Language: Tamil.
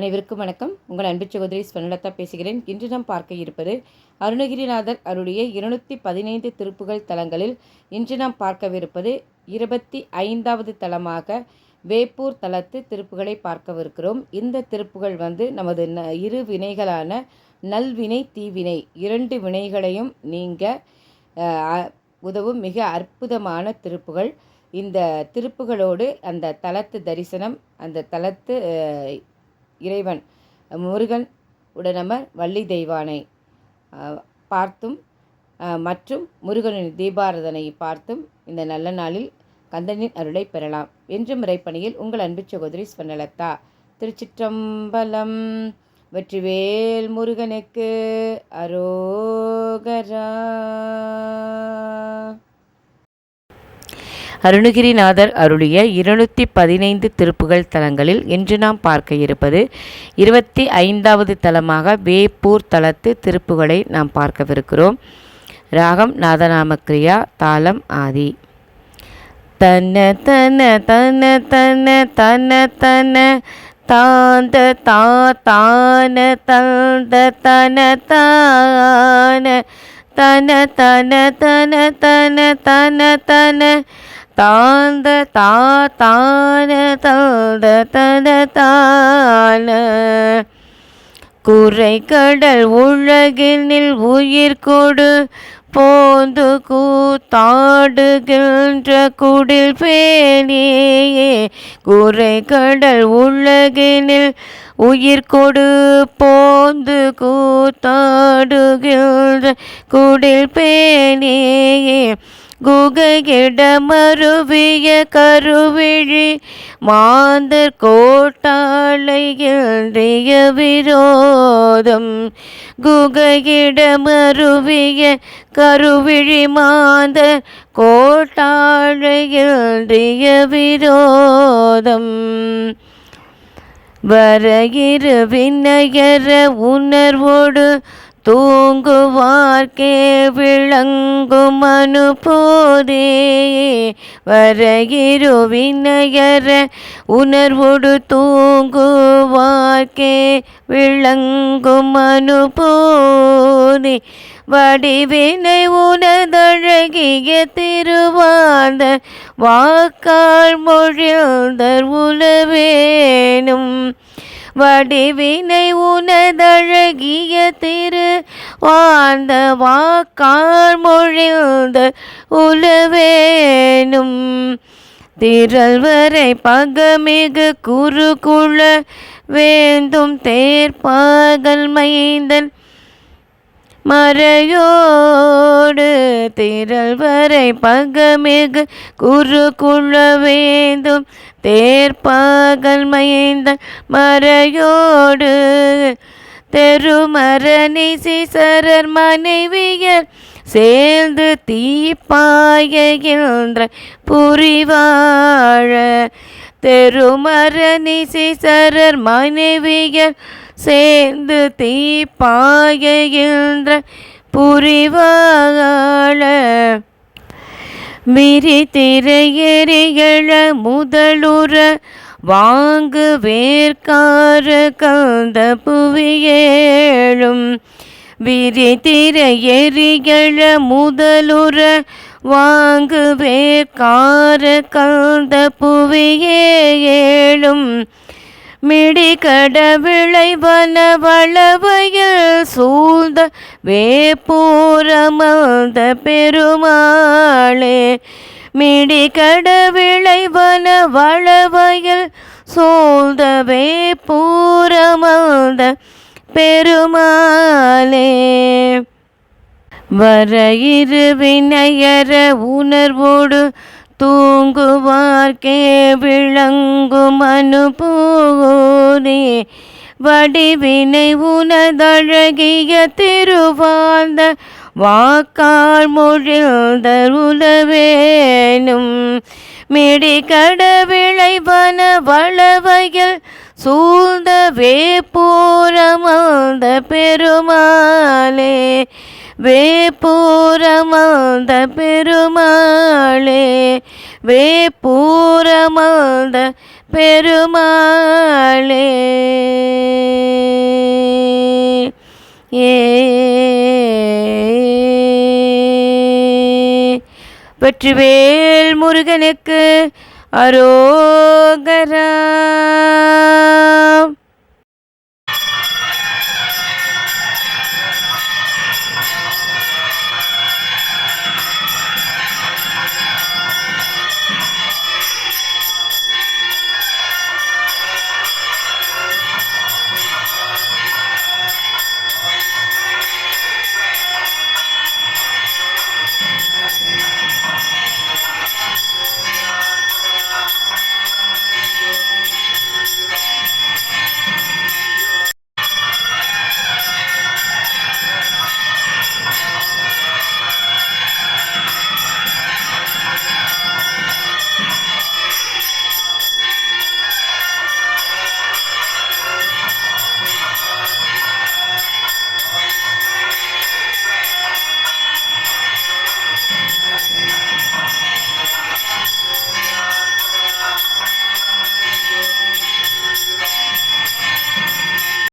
அனைவருக்கும் வணக்கம். உங்கள் அன்பு சகோதரி ஸ்வர்ணலதா பேசுகிறேன். இன்று நாம் பார்க்க இருப்பது அருணகிரிநாதர் அருடைய இருநூற்றி பதினைந்து திருப்புகள் தலங்களில் இன்று நாம் பார்க்கவிருப்பது இருபத்தி ஐந்தாவது தலமாக வேப்பூர் தலத்து திருப்புகளை பார்க்கவிருக்கிறோம். இந்த திருப்புகள் வந்து நமது ந இரு வினைகளான நல்வினை தீவினை இரண்டு வினைகளையும் நீங்க உதவும் மிக அற்புதமான திருப்புகள். இந்த திருப்புகளோடு அந்த தலத்து தரிசனம் அந்த தலத்து இறைவன் முருகன் உடனமர் வள்ளி தெய்வானை பார்த்தும் மற்றும் முருகனின் தீபாரதனை பார்த்தும் இந்த நல்ல நாளில் கந்தனின் அருளை பெறலாம். என்று முறைப்பணியில் உங்கள் அன்பு சகோதரி ஸ்வர்ணலதா திருச்சிற்றம்பலம் வெற்றிவேல் முருகனுக்கு அரோகரா அருணகிரிநாதர் அருளிய இருநூற்றி பதினைந்து திருப்புகள் தலங்களில் இன்று நாம் பார்க்க இருப்பது இருபத்தி ஐந்தாவது தலமாக வேப்பூர் தலத்து திருப்புகளை நாம் பார்க்கவிருக்கிறோம். ராகம் நாதநாமக்ரியா தாளம் ஆதி. தன தன தன தன தன தன தாந்த தா தான தந்த தன தான தன தன தன தன தன தன தாந்த தா தான தந்த தன தான குறை கடல் உலகினில் உயிர் கொடு போந்து கூத்தாடுகின்ற குடில் பேணியே. குறை கடல் உலகினில் உயிர் கொடு போந்து கூத்தாடுகின்ற குடில் பேணியே. குகையிடமருவிய கருவிழி மாந்தர் கோட்டாளைய விரோதம். குகையிடமருவிய கருவிழி மாந்தர் கோட்டாழையன்றிய விரோதம். வரையிரு விண்ணயர உணர்வோடு தூங்குவார்க்கே விளங்கும் அனுபோதே வரையிரு விண்ணயர உணர்வோடு தூங்குவார்க்கே விளங்கும் அனுபோதே வடிவினை உனதழகிய திருவாந்த வாக்கால் மொழிந்தர் உலவேனும். வடிவினை உனதழகிய திரு வாழ்ந்த வாக்கார் மொழிந்த உலவேனும். திரள் வரை பகமிகு குறுகுள வேண்டும் தேர்பாகல் மைந்தன். மறையோடு திரள் வரை பகமிகு குறு குழ வேண்டும் தேர்ப்பாகல் மயந்த மறையோடு தெருமரணி சிசரர் மனைவியர் சேர்ந்து தீப்பாயகின்ற புரிவாழ. தெருமரணி சிசரர் மனைவியர் சேர்ந்து தீப்பாயுகின்ற புரிவாள விரி முதலுற வாங்கு வேர்க்கார கந்த புவியேழும் விரிதிரையெறிகள முதலுற வாங்கு வேர்க்கார கந்த புவியேழும் மிடி கடவிளை வனவளவையில் சூழ்ந்த வேப்பூரமர்ந்த பெருமாளே மிடி கடவிளை வனவளவையில் சூழ்ந்த வேப்பூரமர்ந்த பெருமாளே. வர இரு வினையர உணர்வோடு தூங்குவார்க்கே விளங்கும் அனுபூதி வடிவினை உனதழகிய திருவாழ்ந்த வாக்கால் மொழிழ்ந்த உலவேனும். மிடிகட விளைவன வளவையில் சூழ்ந்த வேப்பூரமந்த பெருமாளே. வேப்பூரமந்த பெருமாளே வேப்பூரமந்த பெருமாளே. ஏ வெற்றிவேல் முருகனுக்கு அரோகரா.